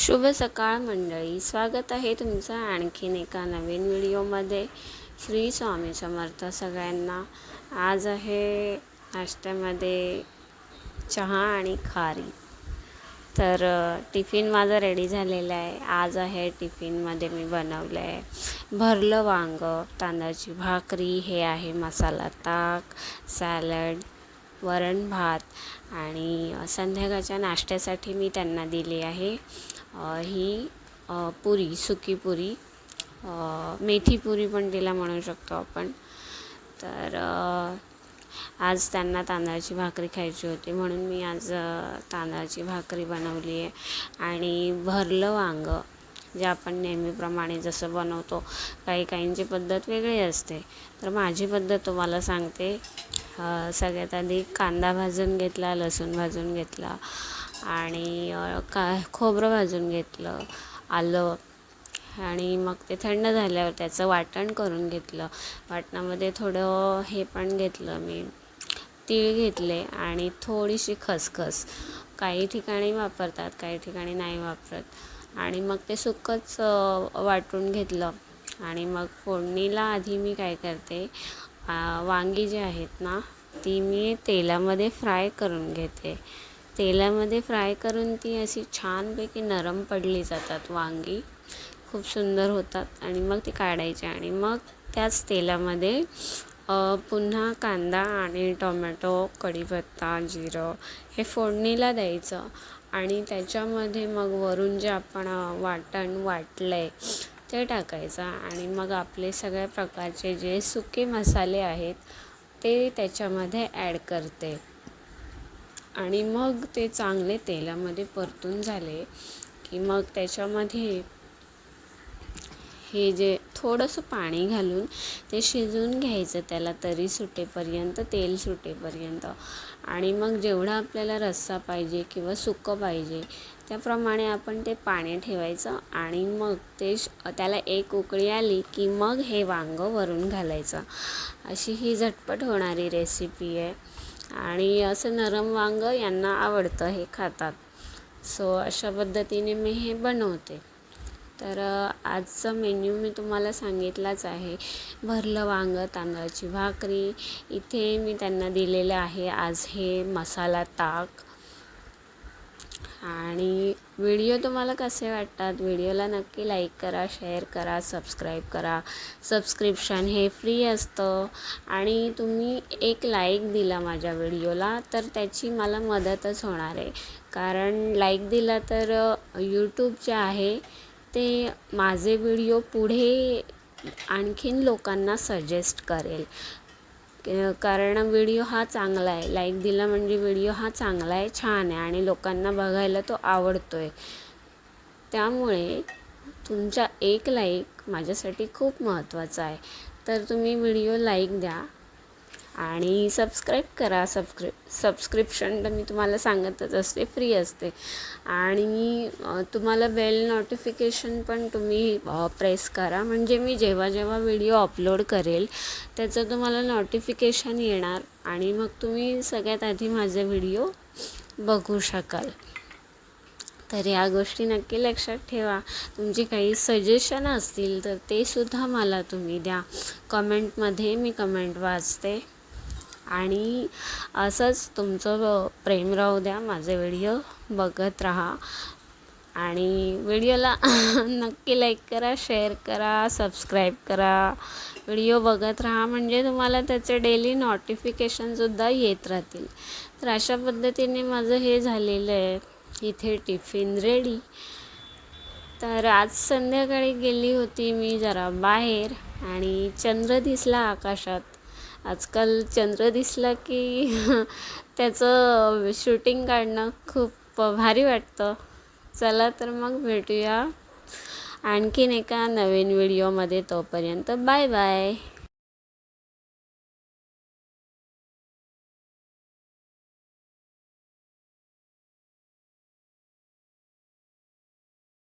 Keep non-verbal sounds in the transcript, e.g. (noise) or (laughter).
शुभ सकाळ मंडळी. स्वागत आहे तुमचं आणखीन एका नवीन व्हिडिओमध्ये. श्री स्वामी समर्थ सगळ्यांना. आज आहे नाश्त्यामध्ये चहा आणि खारी. तर टिफिन माझा रेडी झालेला आहे. आज आहे टिफिनमध्ये मी बनवलं आहे. भरलं वांगं तांदळाची भाकरी हे आहे मसाला ताक सॅलड वरण भात आणि संध्याकाळच्या नाश्त्यासाठी मी त्यांना दिली आहे. ही पुरी सुकी पुरी मेथी पुरी पण तिला म्हणू शकतो आपण. तर आज त्यांना तांदळाची भाकरी खायची होती म्हणून मी आज तांदळाची भाकरी बनवली आहे. आणि भरलं वांगं जे आपण नेहमीप्रमाणे जसं बनवतो काही काहींची पद्धत वेगळी असते. तर माझी पद्धत तुम्हाला सांगते. सगळ्यात आधी कांदा भाजून घेतला लसूण भाजून घेतला आणि का खोबरं भाजून घेतलं आलं आणि मग ते थंड झाल्यावर त्याचं वाटण करून घेतलं. वाटणामध्ये थोडं हे पण घेतलं मी तीळ घेतले आणि थोडीशी खसखस. काही ठिकाणी वापरतात काही ठिकाणी नाही वापरत. आणि मग ते सुकंच वाटून घेतलं. आणि मग फोडणीला आधी मी काय करते वांगी जी आहेत ना ती मी तेलामध्ये फ्राय करून घेते. तेलामध्ये फ्राय करून ती अशी छानपैकी नरम पडली जातात वांगी. खूप सुंदर होतात आणि मग ती काढायची आणि मग त्याच तेलामध्ये पुन्हा कांदा आणि टोमॅटो कढीपत्ता जिरं हे फोडणीला द्यायचं. आणि त्याच्यामध्ये मग वरून जे आपण वाटण वाटलं आहे ते टाकायचं आणि मग आपले सगळ्या प्रकारचे जे सुके मसाले आहेत ते त्याच्यामध्ये ॲड करते. आणि मग ते चांगले तेलामध्ये परतून झाले की मग त्याच्यामध्ये हे जे थोडंसं पाणी घालून ते शिजवून घ्यायचं त्याला तरी सुटेपर्यंत तेल सुटेपर्यंत. आणि मग जेवढा आपल्याला रस्सा पाहिजे किंवा सुकं पाहिजे त्याप्रमाणे आपण ते पाणी ठेवायचं आणि मग ते श त्याला एक उकळी आली की मग हे वांगं वरून घालायचं. अशी ही झटपट होणारी रेसिपी आहे. आणि असं नरम वांगं यांना आवडतं हे खातात. सो अशा पद्धतीने मी हे बनवते. तर आजचा मेन्यू मी तुम्हाला सांगितलाच आहे. भरलं वांगं तांदळाची भाकरी. इथे मी त्यांना दिलेलं आहे. आज हे मसाला ताक. आणि व्हिडिओ तुम्हाला कसे वाटतात? व्हिडिओला नक्की लाईक करा शेअर करा सबस्क्राईब करा. सबस्क्रिप्शन हे फ्री असतं. आणि तुम्ही एक लाईक दिला माझ्या व्हिडिओला तर त्याची मला मदतच होणार आहे. कारण लाईक दिला तर यूट्यूब जे आहे ते माझे व्हिडिओ पुढे आणखीन लोकांना सजेस्ट करेल. कारण व्हिडिओ हा चांगला आहे. लाईक दिला म्हणजे व्हिडिओ हा चांगला आहे छान आहे आणि लोकांना बघायला तो आवडतो आहे त्यामुळे तुमचा एक लाईक माझ्यासाठी खूप महत्त्वाचा आहे. तर तुम्ही व्हिडिओ लाईक द्या. आणि सबस्क्राईब करा. सबस्क्रि सबस्क्रिप्शन तर मी तुम्हाला सांगतच असते फ्री असते. आणि तुम्हाला बेल नोटिफिकेशन पण तुम्ही प्रेस करा. म्हणजे मी जेव्हा जेव्हा व्हिडिओ अपलोड करेल त्याचं तुम्हाला नोटिफिकेशन येणार आणि मग तुम्ही सगळ्यात आधी माझे व्हिडिओ बघू शकाल. तर या गोष्टी नक्की लक्षात ठेवा. तुमची काही सजेशन असतील तर ते सुद्धा मला तुम्ही द्या. कमेंटमध्ये मी कमेंट वाचते. आणि असंच तुमचं प्रेम राहू द्या माझे व्हिडिओ बघत राहा. आणि व्हिडिओला (laughs) नक्की लाईक करा शेअर करा सबस्क्राईब करा. व्हिडिओ बघत राहा म्हणजे तुम्हाला त्याचे डेली नोटिफिकेशनसुद्धा येत राहतील. तर अशा पद्धतीने माझं हे झालेलं आहे. इथे टिफिन रेडी तर आज संध्याकाळी गेली होती मी जरा बाहेर आणि चंद्र दिसला आकाशात. आजकाल चंद्र दिसला की (laughs) त्याचं शूटिंग काढणं खूप भारी वाटतं. चला तर मग भेटूया आणखीन एका नवीन व्हिडिओमध्ये तोपर्यंत बाय बाय.